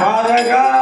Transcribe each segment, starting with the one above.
Para, galera!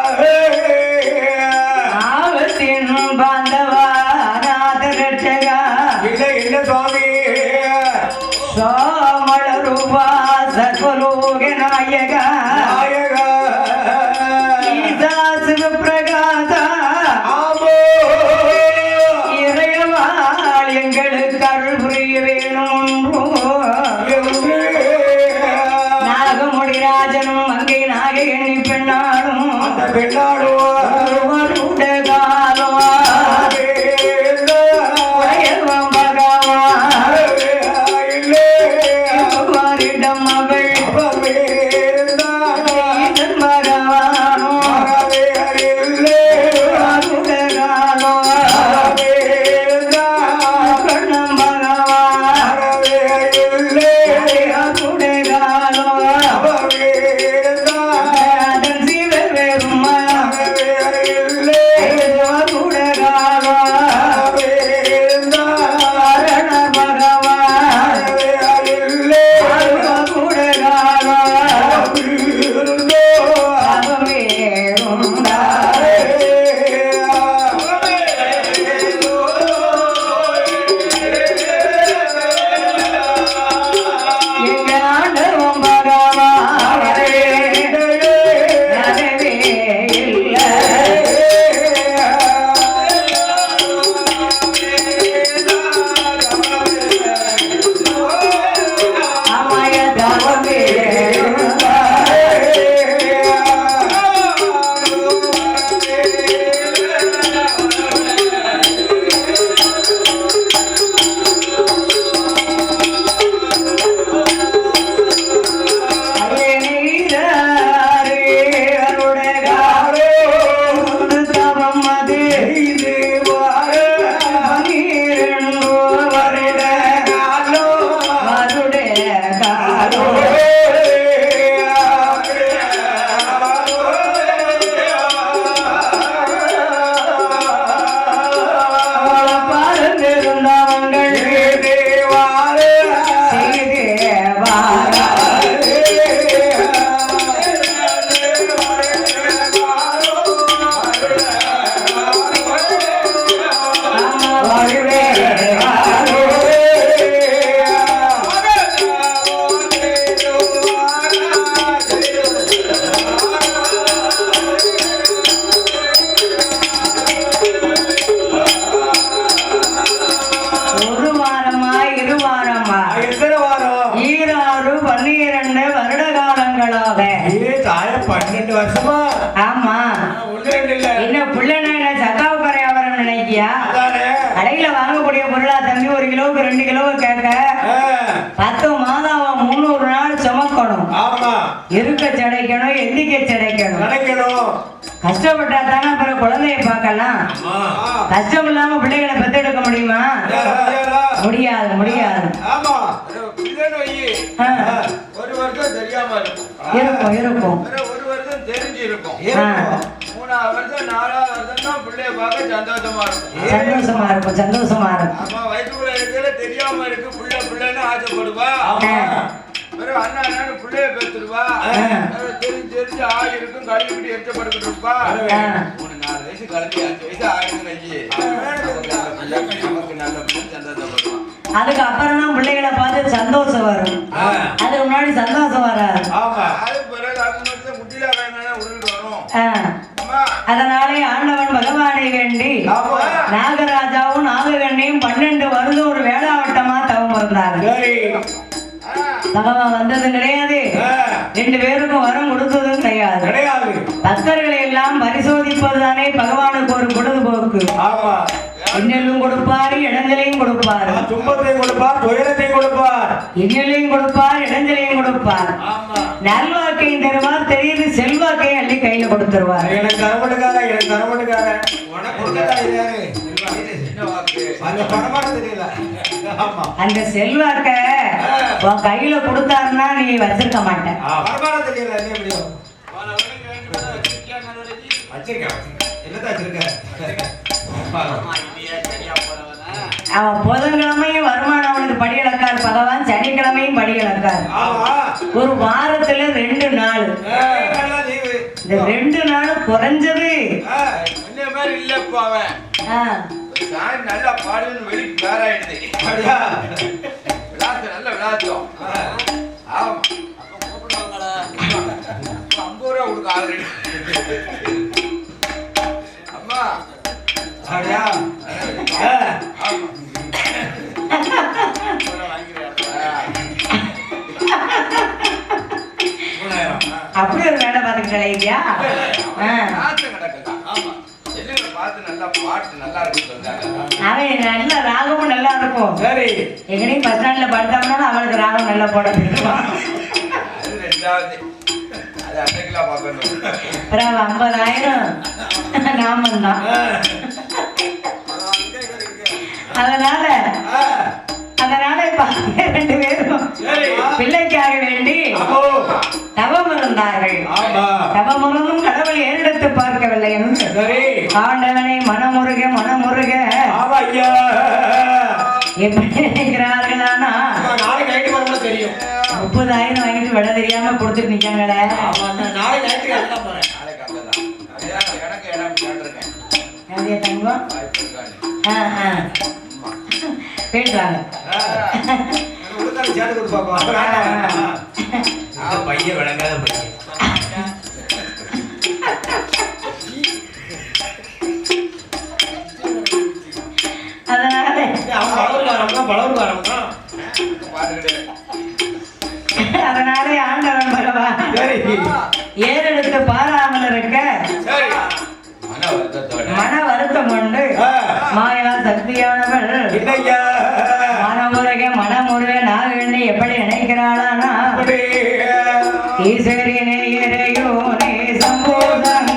கஷ்டப்பட்டா தானே அப்புறம் குழந்தைய பார்க்கலாம். கஷ்டம் இல்லாம பிள்ளைகளை பெத்தெடுக்க முடியுமா. முடியாது முடியாது? ஆமா. ஒரு வருஷம் தெரியாம இருக்கும். இருக்கும் ஒரு வருஷம் தெரிஞ்சு இருக்கும். மூணாவது வருஷம் நாலாவது வருஷம் தான் பிள்ளைய பார்க்க சந்தோஷமா இருக்கும். சந்தோஷமா இருக்கும் சந்தோஷமா இருக்கும். வயிற்றுக்குள்ள இருக்கிற தெரியாம இருக்கு. புள்ள புள்ளன்னு ஆசைப்படுவா. ஆமா. பிறகு அண்ணா அண்ணான்னு பிள்ளைய பெற்றுருவா ஆ. தெரிஞ்சு இருப்பா. மூணு நாலு வயசு கலந்து அஞ்சு வயசு ஆயிடுச்சு நைக்கி நமக்கு நல்ல பிள்ளை சந்தோஷப்படுவான் அதுக்கு அப்புறம் தான் பிள்ளைகளை பார்த்து சந்தோஷம் வரும். அதுக்கு முன்னாடி சந்தோஷம் வராது ஆமா அது பிறகு அது மட்டும் முட்டில வேணாம் உருண்டு வரும் அதனாலே ஆண்டவன் பகவானை வேண்டி. நாகராஜாவும் நாககண்ணியும் பன்னெண்டு வருடம் ஒரு வேளாவட்டமா தவம் இருந்தாங்க பகவான் வந்ததும் கிடையாது. ரெண்டு பேருக்கும் வரம் கொடுத்ததும் கிடையாது. கிடையாது. பக்தர்களை எல்லாம் பரிசோதிப்பது தானே பகவானுக்கு ஒரு பொழுதுபோக்கு. ஆமா. இன்னலும் கொடுப்பாரு இடங்களையும் கொடுப்பாரு. துன்பத்தையும் கொடுப்பார் துயரத்தையும் கொடுப்பார். இன்னலையும் கொடுப்பார் இடங்களையும் கொடுப்பார். நல்வாக்கையும் தருவார் தெரியுது செல்வாக்கையும் அள்ளி கையில கொடுத்துருவார். எனக்கு தரமாட்டுக்கார எனக்கு தரமாட்டுக்கார உனக்கு கொடுக்கறதா இது யாரு? என்ன வாக்கு அந்த பணமான தெரியல. ஆமா. அந்த செல்வாக்க உன் கையில கொடுத்தாருன்னா நீ வச்சிருக்க மாட்ட. பணமான தெரியல என்ன முடியும் வச்சிருக்கேன் என்னதான் வச்சிருக்க? அவன் புதன்கிழமையும் வருமானம் அவனுக்கு படி இழக்கார் பகவான் சனிக்கிழமையும் படி இழக்கார் ஆமா. ஒரு வாரத்துல ரெண்டு நாள். இந்த ரெண்டு நாள் குறைஞ்சது. ஏய், என்ன சாமி நல்லா பாடுன்னு வெளி பேராயிடுது அப்படியா? விளாசம் நல்ல விளாசம் ஆமா. ஐம்பது ரூபா கொடுக்க ஆல்ரெடி அம்மா. அப்படியா? அப்படி ஒரு வேலை பார்த்துக்கிட்டே இல்லையா ஆ, நாத்தம் கிடக்குதா ஆமா செல்லுங்களை பார்த்து நல்லா பாட்டு நல்லா இருக்குன்னு சொன்னாங்க அவன் நல்ல ராகமும் நல்லா இருக்கும். சரி. எங்கனையும் பஸ் ஸ்டாண்ட்ல படுத்தோம்னா அவனுக்கு ராகம் நல்லா போட தெரியும்? ரெண்டாவது. அது அன்னைக்கெல்லாம் பார்க்கணும். அப்புறம் ஐம்பதாயிரம். நாமம் தான் அதனால அதனால இப்ப ரெண்டு பேரும் சரி பிள்ளைக்காக வேண்டி அப்போ தவம் இருந்தார்கள் ஆமா. தவம் இருந்தும் கடவுள் ஏறெடுத்து பார்க்கவில்லை ஆண்டவனை மனமுருக மனமுருக. நினைக்கிறார்களானா தெரியும். முப்பதாயிரம் வாங்கிட்டு விட தெரியாம கொடுத்துட்டு நிக்காங்களே தங்கம்? வாய்ப்பு இருக்கான்னு பையன் விளங்காத பையன். அதனால அதனால ஆண்டவன் சரி. ஏறெடுத்து பாராமல் இருக்க மன வருத்தம் கொண்டு மாயா சக்தியானவள். மனமுருக மனமுருக நாகண்ணி எப்படி நினைக்கிறாளானா? ഈശ്വരനെ ഇരയോനെ സംബോധന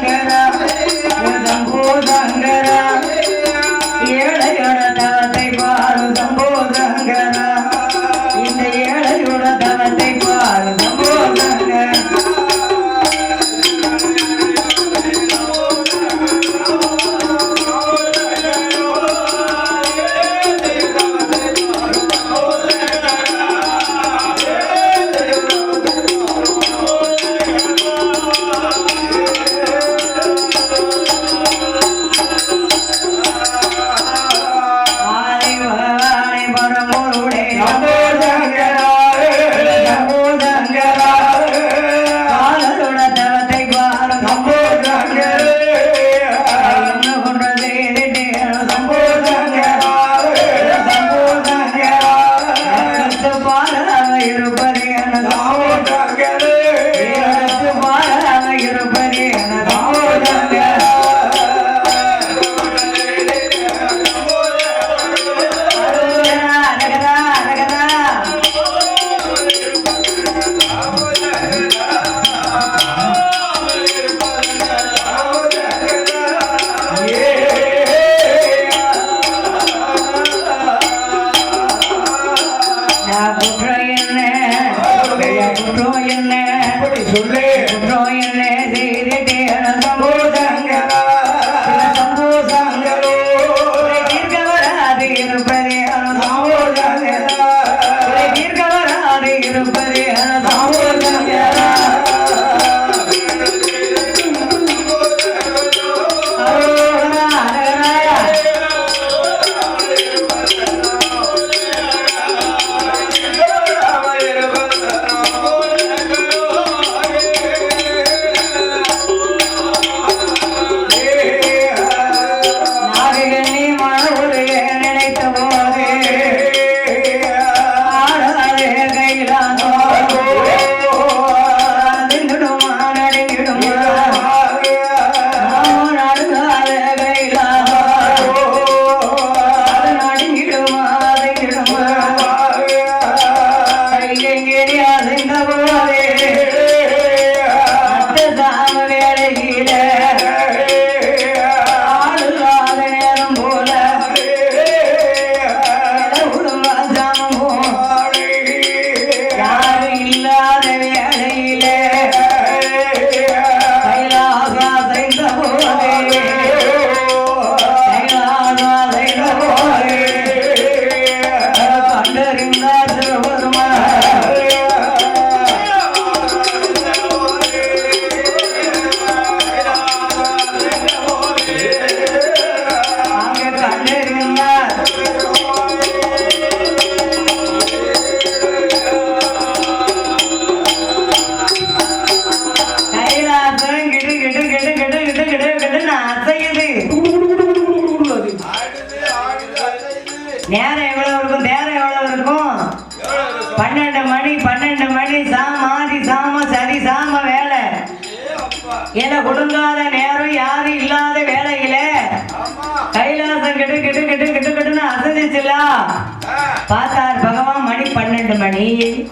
மணி.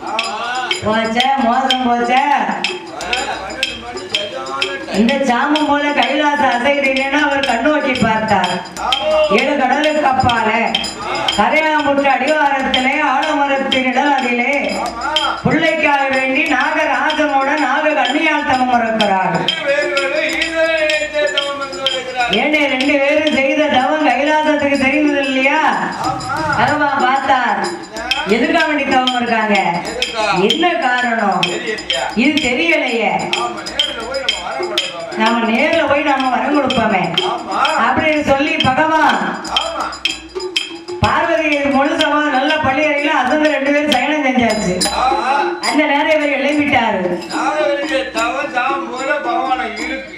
ஆமா. போச்சே மோசம் போச்சே. இந்த சாமம் போல கைலாச அசைகிறீங்கன்னா அவர் கண்ணோக்கி பார்த்தார். ஏழு கடலுக்கு அப்பால. கரையாம்புற்று அடிவாரத்திலே ஆலமரத்தின் இடதிலே பிள்ளைக்காக வேண்டி நாகராஜனோட நாக கண்ணியாத்தம் இருக்கிறார் தவம் ஏனே ரெண்டு பேரும் செய்த தவம் கைலாசத்துக்கு தெரிந்தது இல்லையா ஆமா. பார்த்தார். எதுக்காக வேண்டி தவம் எதுக்கா? என்ன காரணம்? இது தெரியலையே. நாம நேர்ல போய் நாம வரம் கொடுப்போமே. அப்படின்னு சொல்லி பகவான். பார்வதி முழுசமா நல்ல பள்ளியறையில அசந்து ரெண்டு பேரும் ஆமா. அந்த நேரம் இவர் எழுப்பிட்டாரு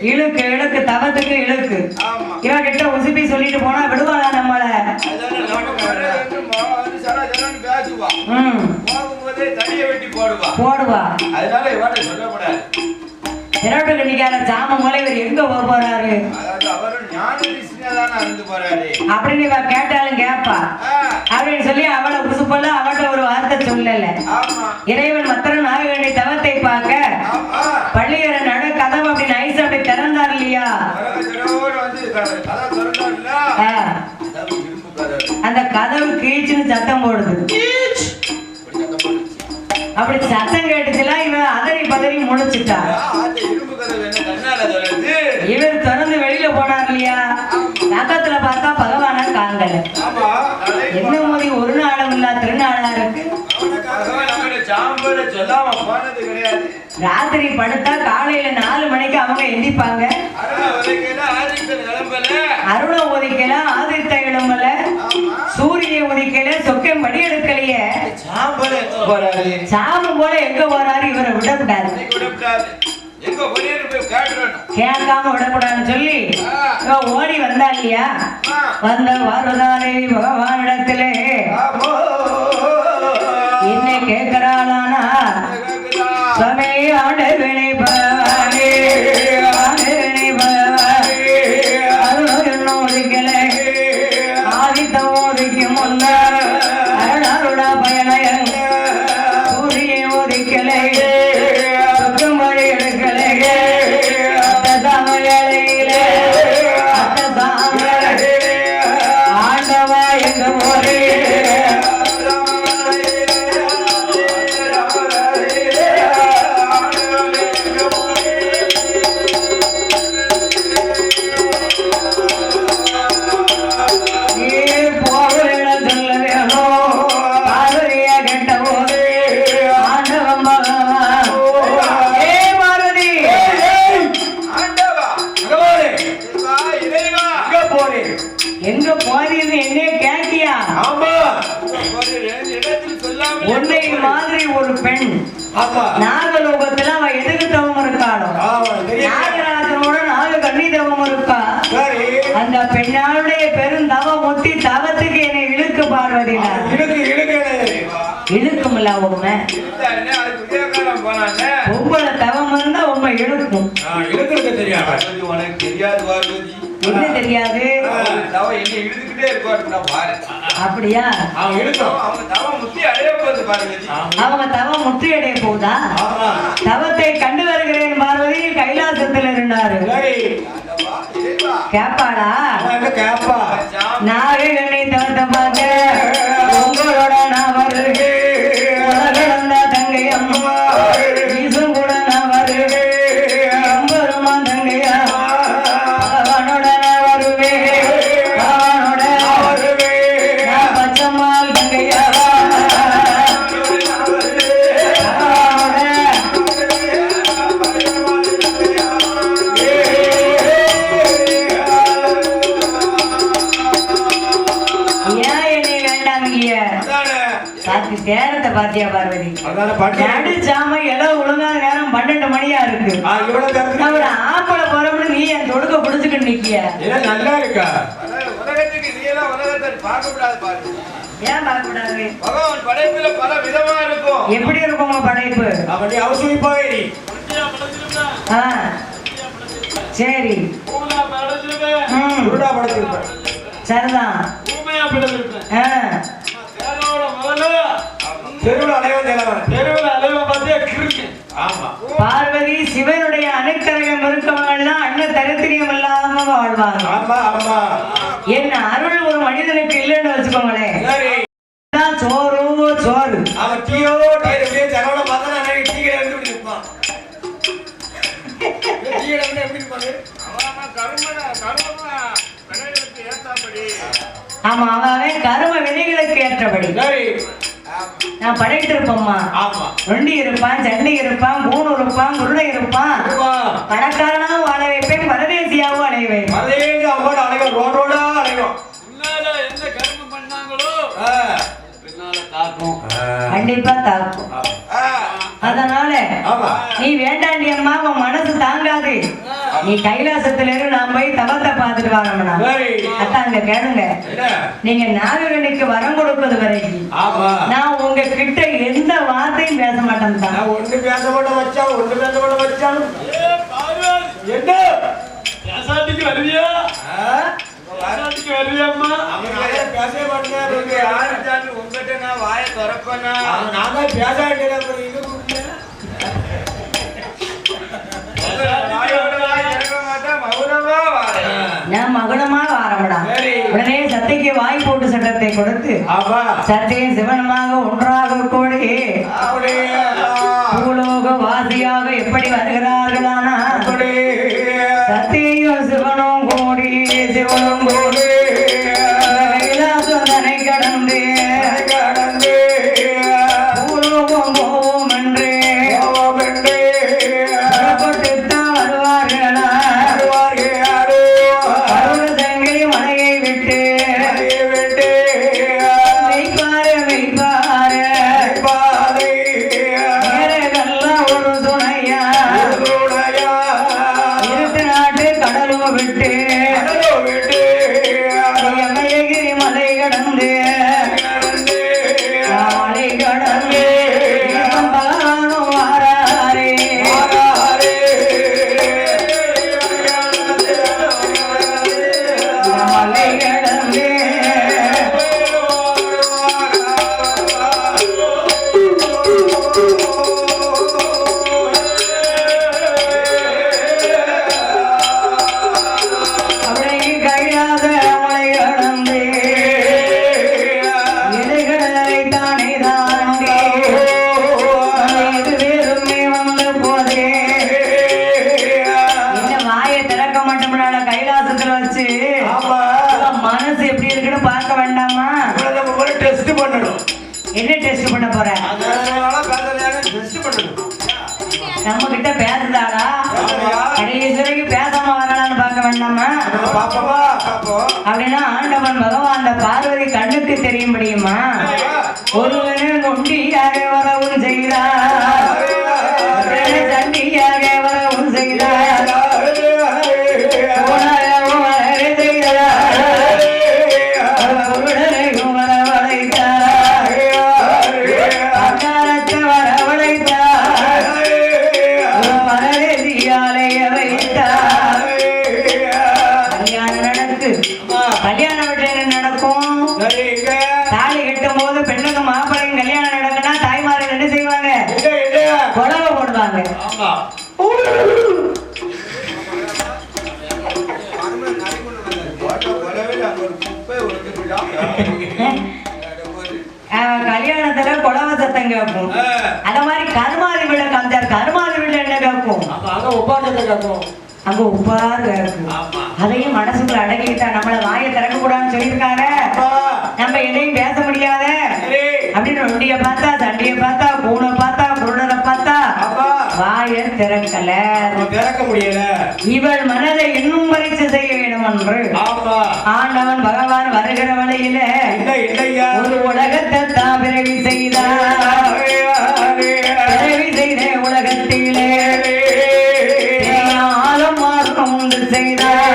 இழுக்கு. இழுக்கு தவத்துக்கு இழுக்கு. இவன் கிட்ட உசுப்பி சொல்லிட்டு போனா விடுவாளா நம்மள போடுவா. போடுவா அதனால இவனை சொல்லக்கூடாது. திரட்டு கண்ணிக்கார சாமம் போல இவர் எங்க போக போறாரு அப்படின்னு இவ கேட்டாலும் கேப்பா அப்படின்னு சொல்லி அவளை உசுப்பல்ல அவட்ட ஒரு வார்த்தை சொல்லல. இறைவன் மத்திரன் நாகவேண்டி தவத்தை பார்க்க ஆமா. பள்ளியறை நட கதவு அப்படி நைஸ் அப்படி திறந்தார் இல்லையா. அந்த கதவு கீச்சுன்னு சத்தம் போடுது. அப்படி சத்தம் கேட்டுச்சுல இவன் அதறி பதறி முழிச்சிட்டா ஆ, அந்த இரும்பு கதவு என்ன கண்ணால திறந்து? இவர் திறந்து வெளியில போனார் இல்லையா? பக்கத்துல பார்த்தா பகவான காங்கல என்ன மோதி ஒரு நாளும் இல்ல திருநாளா இருக்கு? ராத்திரி படுத்தா காலையில நாலு மணிக்கு அவங்க எந்திப்பாங்க. அருண உதிக்கல ஆதித்த இடம்பல ஆமா. சூரிய உதிக்கல சொக்கம் படி எடுக்கலையே. சாமம் போல எங்க போறாரு? இவரை விடக்கூடாது. கேட்காம விடக்கூடாதுன்னு சொல்லி ஓடி வந்தா இல்லையா. வந்த வருதாலே பகவானிடத்திலே. என்னை கேட்கிறாளானா கேக்குதா? சுவாமி ஆண்டவனே உன்னை மாதிரி ஒரு பெண் நாகலோகத்துல அவ எதுக்கு தவம் இருக்காளோ? நாகராஜனோட நாக கண்ணி தவம் இருக்கா? சரி. அந்த பெண்ணாளுடைய பெருந்தவ முத்தி தவத்துக்கு என்னை இழுக்கு இழுக்கணே இழுக்கும்ல உண்மை. பொம்பளை தவம் இருந்தா உண்மை இழுக்கும். பார்வதி, உனக்கு தெரியாது பார்வதி. என்ன தெரியாது? நான் அப்படியா? அவங்க தவம் முத்தி அடைய போதா தவத்தை கண்டு வருகிறேன் பார்வதி கைலாசத்தில் இருந்தாரு. கேப்பாடா? கேப்பா. நாககண்ணி தவத்தை பார்க்க. கூடாது பாரு ஏன் பார்க்கக்கூடாது பகவான் படைப்புல பல விதமா இருக்கும். எப்படி இருக்கும் படைப்பு? அப்ப நீ அவசியம் போய் நீ ஆ. சரி. ம். குருடா படைச்சிருப்ப. சரிதான். ஆ. தெருவில் அலைவன் தேலவன் ஆமா. பார்வதி சிவனுடைய அணுக்கரகம் இருக்கவங்கெல்லாம் அண்ண தரித்திரியம் இல்லாம வாழ்வாங்க. ஆமா ஆமா. என்ன அருள் ஒரு மனிதனுக்கு இல்லைன்னு வச்சுக்கோங்களேன். சோறு சோறு. அவன் டீயோ டீயோ அப்படியே ஜனோட பார்த்தா நான் டீ கடை வந்து இப்படி இருப்பான் டீ கடை வந்து எப்படி இருப்பாங்க ஆமா அவன் கரும வினைகளுக்கு ஏற்றபடி. நான் படைத்து இருப்போம்மா. ஆமா. நொண்டி இருப்பான் சண்டி இருப்பான் பூணு இருப்பான் குருடை இருப்பான். பணக்காரனாவும் வாழ வைப்பேன் பரதேசியாவும் அலைவன் அலைவன் கண்டிப்பா தாக்கும். ஆ, அதனால நீ வேண்டாண்டி அம்மா உன் மனசு தாங்காது. நீ கைலாசத்துல இருந்து நான் போய் தவத்தை பார்த்துட்டு வரணும்னா சரி. அத்தாங்க கேளுங்க. நீங்க நாகரணிக்கு வரம் கொடுப்பது வரைக்கும் நான் உங்க கிட்ட எந்த வார்த்தையும் பேச மாட்டேன் தான் ஒண்ணு பேச மாட்டேன் வச்சான் ஒண்ணு பேச மாட்டேன் வச்சான் என்ன? ஆ? அவன் நிறைய பேசவே மாட்டேன் யாரு? உங்ககிட்ட நான் தான் பேச வேண்டியது அப்புறம் இது. நான் மகுடமா வாரம்டா. உடனே சத்தைக்கு வாய் போட்டு சட்டத்தை கொடுத்து சத்தையும் சிவனுமாக ஒன்றாக கூடி பூலோக வாசியாக எப்படி வருகிறார்களானா பார்வதி கண்ணுக்கு தெரியும் முடியுமா ஒருவனு நொண்டியாக வரவும் உப்பாட்டத்தை கேட்கும். அங்க உப்பாறு ஆமா. அதையும் மனசுக்குள்ள அடக்கிட்டா நம்மள வாயை திறக்க கூடாதுன்னு சொல்லியிருக்காரு அப்பா, நம்ம எதையும் பேச முடியாத. அப்படின்னு நொண்டிய பார்த்தா சண்டிய பார்த்தா பூனை பார்த்தா குருடரை பார்த்தா அப்பா, வாயை திறக்கல. திறக்க முடியல. இவள் மனதை இன்னும் பரிசு செய்ய வேண்டும் என்று ஆண்டவன் பகவான் வருகிற வழியில ஒரு உலகத்தை தான் பிறவி செய்தார். பிறவி செய்த உலகத்திலே Sayyidina